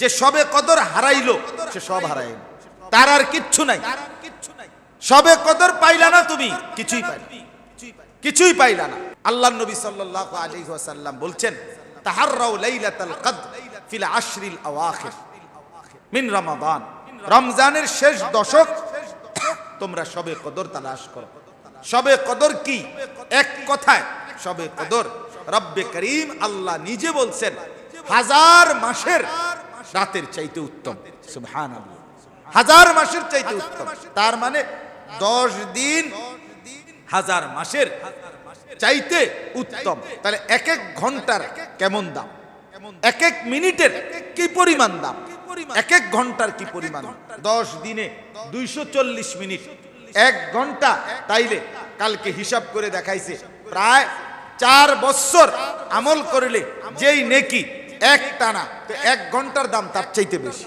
যে সবে কদর হারাইলো, সে সব হারাইল। তার আর কিচ্ছু নাই। সবে কদর পাইলা না তুমি? কিছুই পাইলা কিছুই পাইলা না। আল্লাহ নবী সাল্লাল্লাহু আলাইহি ওয়াসাল্লাম বলছেন, তাহাররাউ লাইলাতাল কদর ফিল আশরিল আওয়াখির মিন রমাদান। রমজানের শেষ দশক, তোমরা সবে কদর তালাশ করো। সবে কদর কি? এক কথায়, সবে কদর। রব্বে করিম আল্লাহ নিজে বলছেন, হাজার মাসের রাতের চাইতে উত্তম। সুবহানাল্লাহ। হাজার মাসের চাইতে উত্তম। তার মানে দশ দিন হাজার মাসের চাইতে উত্তম। তাহলে এক এক ঘণ্টার কেমন দাম? এক এক মিনিটের কি পরিমাণ দাম? এক এক ঘণ্টার কি পরিমাণ? দশ দিনে দুইশো চল্লিশ মিনিট। এক ঘণ্টা? তাইলে কালকে হিসাব করে দেখাইছে। প্রায় চার বছর আমল করলে যেই নেকি এক টানা, তো এক ঘণ্টার দাম তার চাইতে বেশি।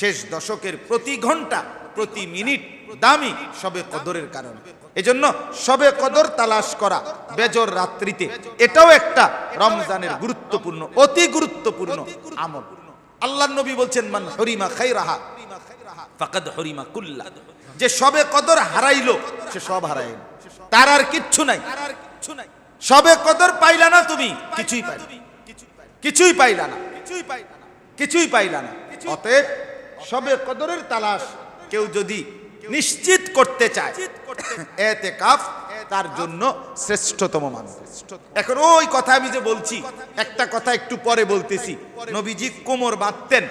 শেষ দশকের প্রতি ঘণ্টা, প্রতি মিনিট দামি সবে কদরের কারণে। এজন্য সবে কদর তালাশ করা বেজর রাত্রিতে, এটাও একটা রমজানের গুরুত্বপূর্ণ, অতি গুরুত্বপূর্ণ আমল। আল্লাহ নবী বলছেন, মান হরিমা খাইরাহা ফাকাদ হরিমা কুল্লা। যে সবে কদর হারাইলো, সে সব হারাইল তার আর কিচ্ছু নাই। সবে কদর পাইলা না তুমি, কিছুই পাইলা কিছুই পাইলা না। কিছুই পাইলা না। কিছুই পাইলা না অতএব সবে কদরের তালাশ কেউ যদি নিশ্চিত করতে চায় তার জন্য শ্রেষ্ঠতম মানুষ এখন ওই কথা আমি যে বলছি, একটা কথা একটু পরে বলতেছি। নবীজি কোমর বাঁধতেন।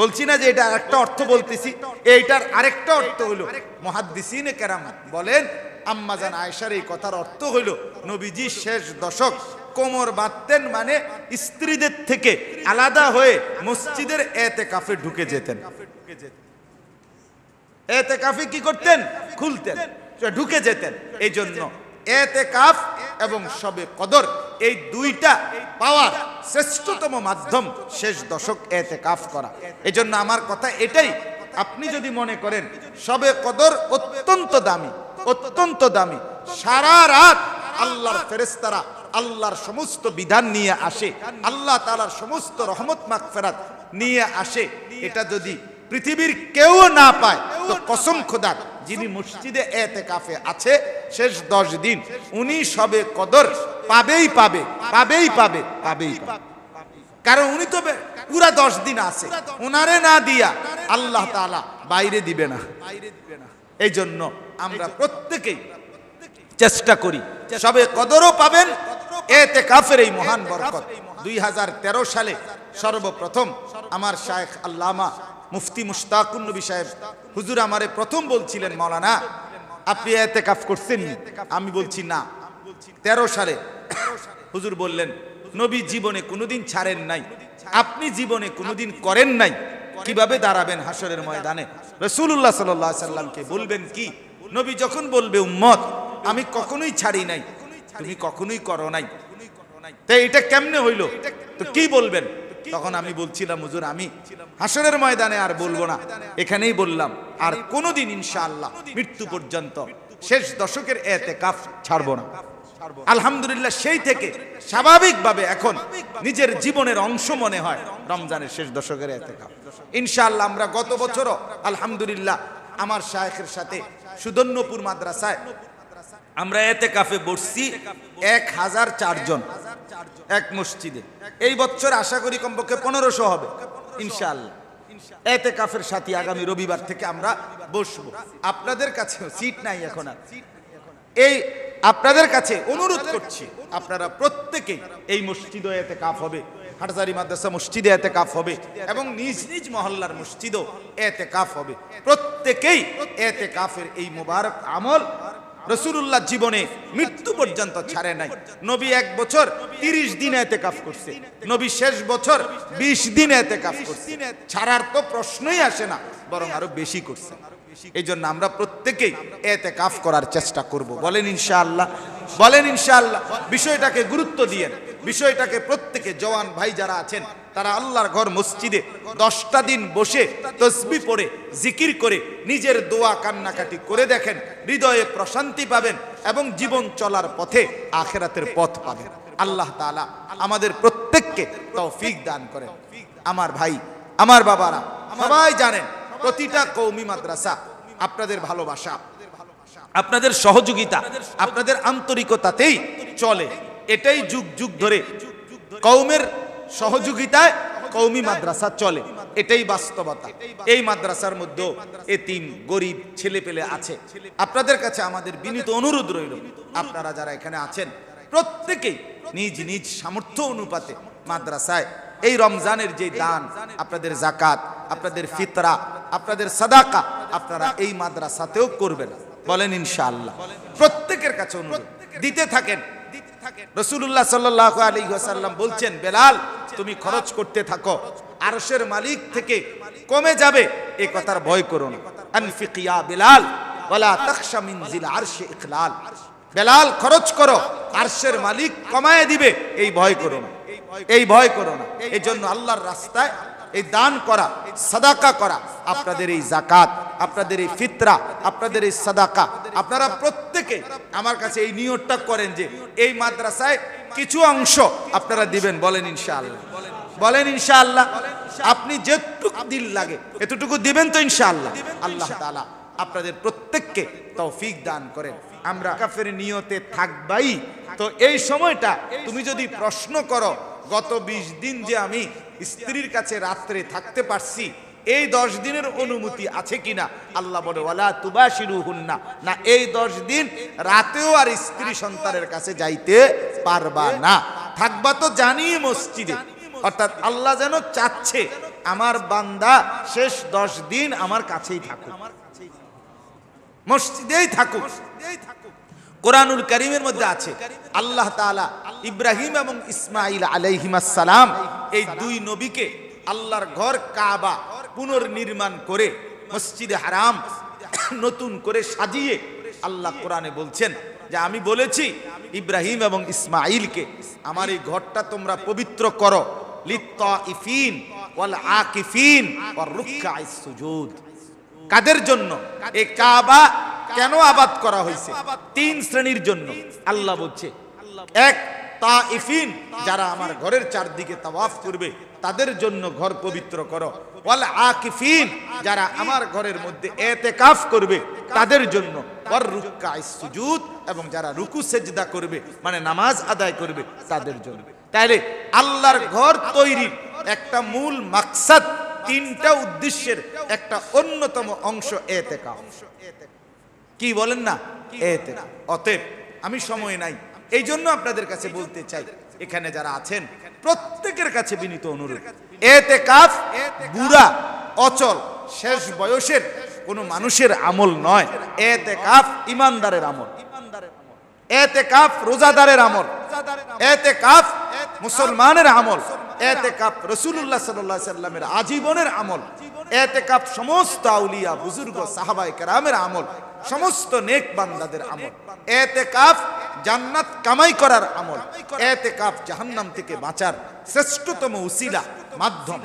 বলছি না যে এটা একটা অর্থ বলতেছি, এইটার আরেকটা অর্থ হলো, মহাদ্দিসিনে কেরামত বলেন আম্মাজান আয়েশার এই কথার অর্থ হইল নবীজি শেষ দশক কোমর বাঁধতেন মানে স্ত্রীদের থেকে আলাদা হয়ে মসজিদের এতে কাফে ঢুকে যেতেন। এতে কাফে কি করতেন? খুলতেন। ঢুকে যেতেন। এই জন্য এতে কাফ এবং সবে কদর এই দুইটা পাওয়ার শ্রেষ্ঠতম মাধ্যম শেষ দশক এতে কাফ করা। এই জন্য আমার কথা এটাই। আপনি যদি মনে করেন, সবে কদর অত্যন্ত দামি অত্যন্ত দামি। সারা রাত আল্লাহর ফেরেস্তারা আল্লাহর সমস্ত বিধান নিয়ে আসে, আল্লাহ তালার সমস্ত রহমত মাগফেরাত নিয়ে আসে, এটা যদি পৃথিবীর কেউ না পায়, তো কসম খোদার যিনি মসজিদে এতে কাফে আছে, শেষ দশ দিন, উনি সবে কদর পাবেই পাবে পাবেই পাবে পাবেই পাবে। কারণ উনি তো পুরা দশ দিন আছে, উনারে না দিয়া আল্লাহ তাআলা বাইরে দিবে না। এই জন্য আমরা প্রত্যেকেই চেষ্টা করি, সবে কদরও পাবেন এতে কাফের এই মহান বরকত। দুই হাজার তেরো সালে সর্বপ্রথম আমার শায়েখ আল্লামা মুফতি মুশতাকুন নবী সাহেব, হুজুর আমারে প্রথম বলছিলেন মাওলানা আপনি এতে কাফ করছেন আমি বলছি, না। তেরো সালে হুজুর বললেন, নবী জীবনে কোনোদিন ছাড়েন নাই। আপনি জীবনে কোনোদিন করেন নাই। কীভাবে দাঁড়াবেন হাসরের ময়দানে? রসুল্লাহ সাল্লাহ সাল্লামকে বলবেন কি, নবী যখন বলবে, উম্মত, আমি কখনোই ছাড়ি নাই। তুমি কখনোই করো নাই। তাই এটা কেমনে হইল? তো কি বলবেন? তখন আমি বলছিলাম, হুজুর, আমি হাসরের ময়দানে আর বলব না। এখানেই বললাম, আর কোনোদিন ইনশাআল্লাহ মৃত্যু পর্যন্ত শেষ দশকের এতে কাফ ছাড়বো না। আলহামদুলিল্লাহ, সেই থেকে স্বাভাবিকভাবে এখন নিজের জীবনের অংশ মনে হয় রমজানের শেষ দশকের এতে কাফ ইনশাআল্লাহ, আমরা গত বছরও আলহামদুলিল্লাহ আমার শায়েখের সাথে সুদন্যপুর মাদ্রাসায় আমরা এতে কাফে বসছি এক হাজার চারজন এক মসজিদে। এই বছর আশা করি কমপক্ষে পনেরোশো হবে, ইনশাআল্লাহ। এতে কাফের সাথে আগামী রবিবার থেকে আমরা বসবো। আপনাদের কাছে সিট নাই এখন আর। এই আপনাদের কাছে অনুরোধ করছি, আপনারা প্রত্যেকেই এই মসজিদও এতে কাফ হবে, হাটজারি মাদ্রাসা মসজিদে এতে কাফ হবে এবং নিজ নিজ মহল্লার মসজিদও এতে কাফ হবে। প্রত্যেকেই এতে কাফের এই মুবারক আমল রসুল্লাহ জীবনে মৃত্যু পর্যন্ত ছাড়ে নাই। নবী এক বছর তিরিশ দিন এতে কাফ করছে। নবী শেষ বছর বিশ দিন এতে কাফ করছে। ছাড়ার তো প্রশ্নই আসে না, বরং আরও বেশি করছে। এই জন্য আমরা প্রত্যেকেই এতে কাফ করার চেষ্টা করব। বলেন ইনশাআল্লাহ বলেন ইনশাআল্লাহ। বিষয়টাকে গুরুত্ব দিয়েন বিষয়টাকে প্রত্যেকে জওয়ান ভাই যারা আছেন তারা আল্লাহর ঘর মসজিদে দশটা দিন বসে তসবি পড়ে, জিকির করে, নিজের দোয়া কান্নাকাটি করে দেখেন, হৃদয়ে প্রশান্তি পাবেন এবং জীবন চলার পথে আখেরাতের পথ পাবেন। আল্লাহ তাআলা আমাদের প্রত্যেককে তৌফিক দান করেন। আমার ভাই, আমার বাবারা, সবাই জানেন, প্রতিটা কৌমি মাদ্রাসা আপনাদের ভালোবাসা, আপনাদের সহযোগিতা, আপনাদের আন্তরিকতাতেই চলে। এটাই যুগ যুগ ধরে কৌমের সহযোগিতায় কৌমি মাদ্রাসা চলে। এটাই বাস্তবতা। এই মাদ্রাসার মধ্যেও এতিম, গরিব ছেলে পেলে আছে। আপনাদের কাছে আমাদের বিনীত অনুরোধ রইল। আপনারা যারা এখানে আছেন, প্রত্যেকেই নিজ নিজ সামর্থ্য অনুপাতে মাদ্রাসায় এই রমজানের যে দান, আপনাদের জাকাত আপনাদের ফিতরা, আপনাদের সাদাকা, আপনারা এই মাদ্রাসাতেও করবেন। বলেন ইনশাআল্লাহ। প্রত্যেকের কাছে অনুরোধ। দিতে থাকেন। রসুল্লাহ সাল্লাহ আলী সাল্লাম বলছেন, বেলাল তুমি খরচ করতে থাকো। আরশের মালিক থেকে কমে যাবে। এই কথার ভয় করো না। আনফিকিয়া বেলাল, ওয়ালা তাখশা মিন জিল আরশে ইখলাল। বেলাল, খরচ করো। আরশের মালিক কমায় দিবে। এই ভয় করো না। এই ভয় করো না। এই জন্য আল্লাহর রাস্তায় এই দান করা, সাদাকা করা, আপনাদের এই জাকাত আপনাদের এই ফিতরা, আপনাদের এই সাদাকা, আপনারা প্রত্যেকে আমার কাছে এই নিয়তটা করেন যে এই মাদ্রাসায় কিছু অংশ আপনারা দিবেন, বলেন ইনশাআল্লাহ। বলেন ইনশাআল্লাহ, আপনি যেটুকু দিল লাগে, এতটুকু দিবেন তো ইনশাআল্লাহ। আল্লাহ তাআলা আপনাদের প্রত্যেককে তৌফিক দান করেন। আমরা কাফের নিয়তে থাকবাই। তো এই সময়টা তুমি যদি প্রশ্ন করো, গত ২০ দিন যে আমি স্ত্রীর কাছে রাত্রে থাকতে পারছি, এই দশ দিনের অনুমতি আছে কিনা? আল্লাহ বলে, ওয়ালা তুবাশিরু হুন্না না, এই দশ দিন রাতেও আর স্ত্রী সন্তানের কাছে যাইতে পারবা না। থাকবা তো জানি মসজিদে। অর্থাৎ আল্লাহ যেন চাচ্ছে আমার বান্দা শেষ দশ দিন আমার কাছেই থাকুক। মসজিদেই থাকুক। কোরআনুল করিমের মধ্যে আছে, আল্লাহ তাআলা ইব্রাহিম এবং ইসমাইল আলাইহিমাসালাম এই দুই নবীকে আল্লাহর ঘর কাবা পুনর্নির্মাণ করে মসজিদে হারাম নতুন করে সাজিয়ে আল্লাহ কোরআনে বলছেন যে আমি বলেছি ইব্রাহিম এবং ইসমাইলকে, আমার এই ঘরটা তোমরা পবিত্র করো। লিত্তাইফিন কাদের জন্য? এই কাবা কেন আবাদ করা হয়েছে? তিন শ্রেণির জন্য। আল্লাহ বলছে, এক তাইফিন, যারা আমার ঘরের চারদিকে তাওয়াফ করবে, তাদের জন্য ঘর পবিত্র করো। ওয়াল আকিফিন, যারা আমার ঘরের মধ্যে এতেকাফ করবে, তাদের জন্য ওয়ার রুক্কাইস সুজুদ এবং যারা রুকু সেজদা করবে মানে নামাজ আদায় করবে, তাদের জন্য। তাইলে আল্লাহর ঘর তৈরির একটা মূল মাকসাদ, তিনটা উদ্দেশ্যের একটা অন্যতম অংশ এতেকা কি বলেন না? এতে অতএব, আমি সময় নাই এই জন্য আপনাদের কাছে বলতে চাই এখানে যারা আছেন প্রত্যেকের কাছে বিনীত অনুরোধ। এতে কাফ বুড়া অচল শেষ বয়সের কোনো মানুষের আমল নয়। এতে কাফ ইমানদারের আমল। এতে কাফ রোজাদারের আমল। এতে কাফ মুসলমানের আমল। এতে কাপ রসুল্লাহ সাল্লাহ সাল্লামের আজীবনের আমল। এতে কাপ সমস্ত আউলিয়া বুজুর্গ সাহাবাই কেরামের আমল। সমস্ত নেক বান্দাদের আমল। এতে কাফ জান্নাত কামাই করার আমল। এতে কাফ জাহান্নাম থেকে বাঁচার শ্রেষ্ঠতম উসিলা, মাধ্যম।